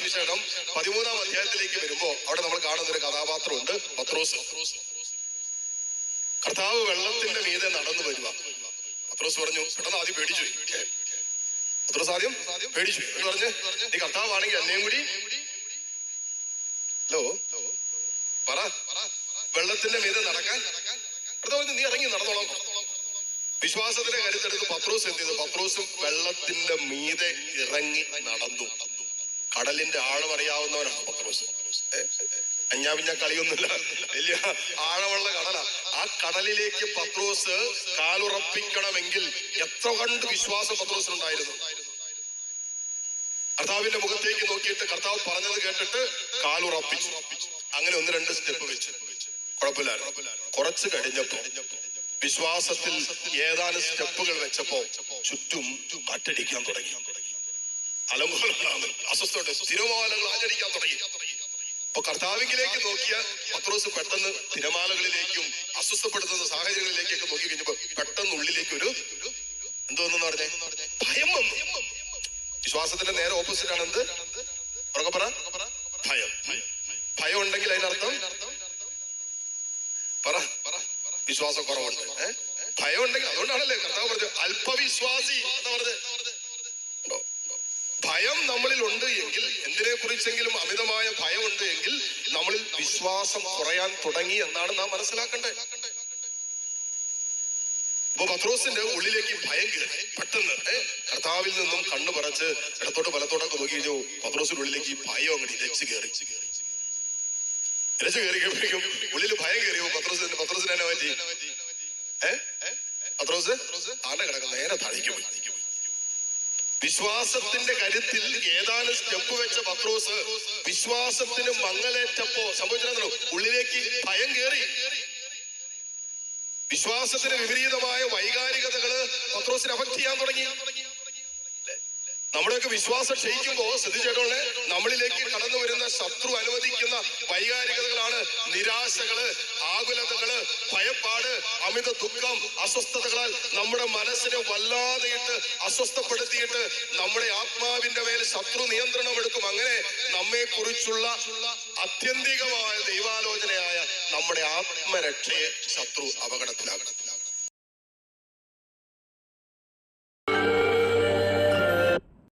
സുവിശേഷം പതിമൂന്നാം അധ്യായത്തിലേക്ക് വരുമ്പോ അവിടെ നമ്മൾ കാണുന്ന ഒരു കഥാപാത്രമുണ്ട് പത്രോസ്. കർത്താവ് വെള്ളത്തിന്റെ മീതെ നടന്നു വരിക. പത്രോസ് പറഞ്ഞു പെട്ടെന്ന് ആദ്യം പേടിച്ചു. പത്രോസ് ആദ്യം പേടിച്ചു എന്ന് പറഞ്ഞ് നീ കർത്താവാണെങ്കിൽ എന്നെയും കൂടി ഹലോ പറ. വെള്ളത്തിന്റെ മീതെ നടക്കാൻ? കർത്താവ് പറഞ്ഞു നീ ഇറങ്ങി നടന്നോളാം. വിശ്വാസത്തിന്റെ കരുത്തെടുത്ത് പത്രോസ് എന്ത് ചെയ്തു? പത്രോസും വെള്ളത്തിന്റെ മീതെ ഇറങ്ങി നടന്നു. കടലിന്റെ ആഴം അറിയാവുന്നവനാണ് പത്രോസ് പിഞ്ഞ കളിയൊന്നുമില്ല. വലിയ ആഴമുള്ള കടല. ആ കടലിലേക്ക് പത്രോസ് കാലുറപ്പിക്കണമെങ്കിൽ എത്ര കണ്ട് വിശ്വാസം പത്രോസിനുണ്ടായിരുന്നു? കർത്താവിന്റെ മുഖത്തേക്ക് നോക്കിയിട്ട് കർത്താവ് പറഞ്ഞത് കേട്ടിട്ട് കാലുറപ്പിച്ചു. അങ്ങനെ ഒന്ന് രണ്ട് സ്റ്റെപ്പ് വെച്ച്. കുഴപ്പമില്ലായിരുന്നു. കുറച്ച് കഴിഞ്ഞപ്പോ വിശ്വാസത്തിൽ ഏതാനും സ്റ്റെപ്പുകൾ വെച്ചപ്പോ ചുറ്റും കാറ്റടിക്കാൻ തുടങ്ങി. അലമുകളാണ് അസ്വസ്ഥയുടെ തിരമാലകൾ ആചരിക്കാൻ തുടങ്ങി. അപ്പൊ കർത്താവിലേക്ക് നോക്കിയ പത്രോസ് പെട്ടെന്ന് തിരമാലകളിലേക്കും അസ്വസ്ഥപ്പെടുത്തുന്ന സാഹചര്യങ്ങളിലേക്കൊക്കെ നോക്കി കഴിഞ്ഞപ്പോ പെട്ടെന്ന് ഉള്ളിലേക്ക് ഒരു എന്തോന്നു പറഞ്ഞേ? ഭയം വന്നു. വിശ്വാസത്തിന്റെ നേരെ ഓപ്പോസിറ്റ് ആണ് എന്ത്? ഉറക്കെ പറ. ഭയം. ഭയം ഉണ്ടെങ്കിൽ അതിനർത്ഥം പറ. വിശ്വാസം കുറവുണ്ട്? ഭയം ഉണ്ടെങ്കിൽ അതുകൊണ്ടാണല്ലേ കർത്താവ് പറഞ്ഞത് അല്പവിശ്വാസി എന്ന് പറഞ്ഞത് ഉണ്ടോ? ഭയം നമ്മളിൽ ഉണ്ട് എങ്കിൽ എന്തിനെ കുറിച്ചെങ്കിലും അമിതമായ ഭയമുണ്ട് എങ്കിൽ നമ്മളിൽ വിശ്വാസം കുറയാൻ തുടങ്ങി എന്നാണ് നാം മനസ്സിലാക്കേണ്ടത്. അപ്പൊ പത്രോസിന്റെ ഉള്ളിലേക്ക് ഭയം കയറി പെട്ടെന്ന് കർത്താവിൽ നിന്നും കണ്ണു പറച്ച് ഇടത്തോട്ട് വലത്തോട്ടൊക്കെ നോക്കി കഴിഞ്ഞു പത്രോസിന്റെ ഉള്ളിലേക്ക് ഭയം അങ്ങോട്ട് ഇരച്ചു കയറി ഇരച്ചു കഴിയും ഉള്ളിൽ ഭയം കയറിയോ പത്രോസിന് പത്രോസിനെ പറ്റി? ഏ? പത്രോസ്? ആണ്ട കിടക്കുന്ന നേരെ താഴേക്ക് പോയി. വിശ്വാസത്തിന്റെ കരുത്തിൽ ഏതാനും സ്റ്റെപ്പ് വെച്ച പത്രോസ് വിശ്വാസത്തിന് മങ്ങലേറ്റപ്പോ സംഭവിച്ചോ ഉള്ളിലേക്ക് ഭയം കയറി വിശ്വാസത്തിന് വിപരീതമായ വൈകാരികതകൾ പത്രോസിനെ അഫക്ട് ചെയ്യാൻ തുടങ്ങി. നമ്മുടെയൊക്കെ വിശ്വാസം ക്ഷയിക്കുമ്പോ ശ്രദ്ധിച്ചേട്ടോളെ നമ്മളിലേക്ക് കടന്നു വരുന്ന ശത്രു അനുവദിക്കുന്ന വൈകാരികതകളാണ് നിരാശകൾ ആകുലതകൾ ഭയപ്പാട് അമിത ദുഃഖം അസ്വസ്ഥതകളാൽ നമ്മുടെ മനസ്സിനെ വല്ലാതെയിട്ട് അസ്വസ്ഥപ്പെടുത്തിയിട്ട് നമ്മുടെ ആത്മാവിന്റെ മേൽ ശത്രു നിയന്ത്രണം എടുക്കും. അങ്ങനെ നമ്മെ കുറിച്ചുള്ള ആത്യന്തികമായ ദൈവാലോചനയായ നമ്മുടെ ആത്മരക്ഷയെ ശത്രു അപകടത്തിലാകണം